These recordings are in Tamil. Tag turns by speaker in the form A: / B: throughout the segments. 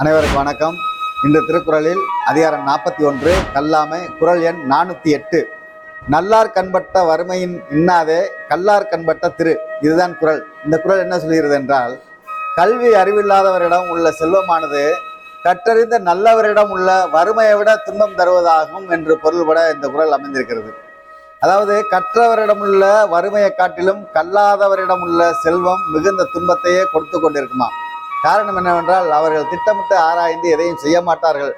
A: அனைவருக்கும் வணக்கம். இந்த திருக்குறளில் அதிகாரம் நாற்பத்தி ஒன்று கல்லாமை குறள் எண் நானூற்றி எட்டு. நல்லார் கண்பட்ட வறுமையின் இன்னாதே கல்லார் கண்பட்ட திரு. இதுதான் குறள். இந்த குறள் என்ன சொல்கிறது என்றால் கல்வி அறிவில்லாதவரிடம் உள்ள செல்வமானது கற்றறிந்த நல்லவரிடம் உள்ள வறுமையை விட துன்பம் தருவதாகும் என்று பொருள்பட இந்த குறள் அமைந்திருக்கிறது. அதாவது கற்றவரிடமுள்ள வறுமையை காட்டிலும் கல்லாதவரிடம் உள்ள செல்வம் மிகுந்த துன்பத்தையே கொடுத்து கொண்டிருக்குமா? காரணம் என்னவென்றால் அவர்கள் திட்டமிட்டு ஆராய்ந்து எதையும் செய்ய மாட்டார்கள்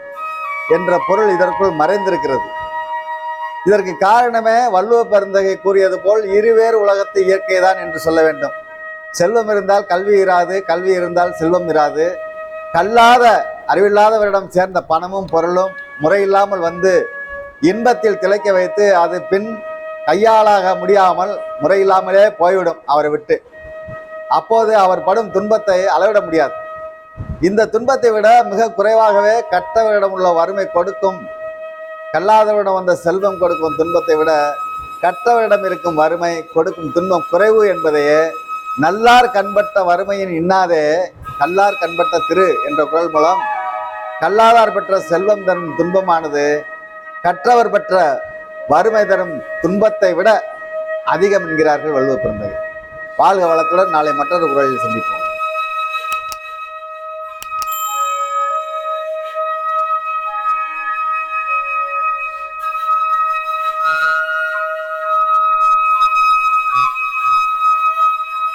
A: என்ற பொருள் இதற்குள் மறைந்திருக்கிறது. இதற்கு காரணமே வள்ளுவ பெருந்தகை கூறியது போல் இருவேறு உலகத்து இயற்கைதான் என்று சொல்ல வேண்டும். செல்வம் இருந்தால் கல்வி இராது கல்வி இருந்தால் செல்வம் இராது. கல்லாத அறிவில்லாதவரிடம் சேர்ந்த பணமும் பொருளும் முறையில்லாமல் வந்து இன்பத்தில் திளைக்க வைத்து அது பின் கையாளாக முடியாமல் முறையில்லாமலே போய்விடும் அவரை விட்டு. அப்போது அவர் படும் துன்பத்தை அளவிட முடியாது. இந்த துன்பத்தை விட மிக குறைவாகவே கற்றவரிடம் உள்ள வறுமை கொடுக்கும் கல்லாதவரிடம் வந்த செல்வம் கொடுக்கும் துன்பத்தை விட கற்றவரிடம் இருக்கும் வறுமை கொடுக்கும் துன்பம் குறைவு என்பதையே நல்லார் கண்பட்ட வறுமையின் இன்னாதே கல்லார் கண்பட்ட திரு என்ற குரல் மூலம் கல்லாதார் பெற்ற செல்வம் தரும் துன்பமானது கற்றவர் பெற்ற வறுமை தரும் துன்பத்தை விட அதிகம் என்கிறார்கள் வள்ளுவ பிறந்தகை வாழ்க வளத்துடன் நாளை மற்றொரு குரலில் சந்திப்போம்.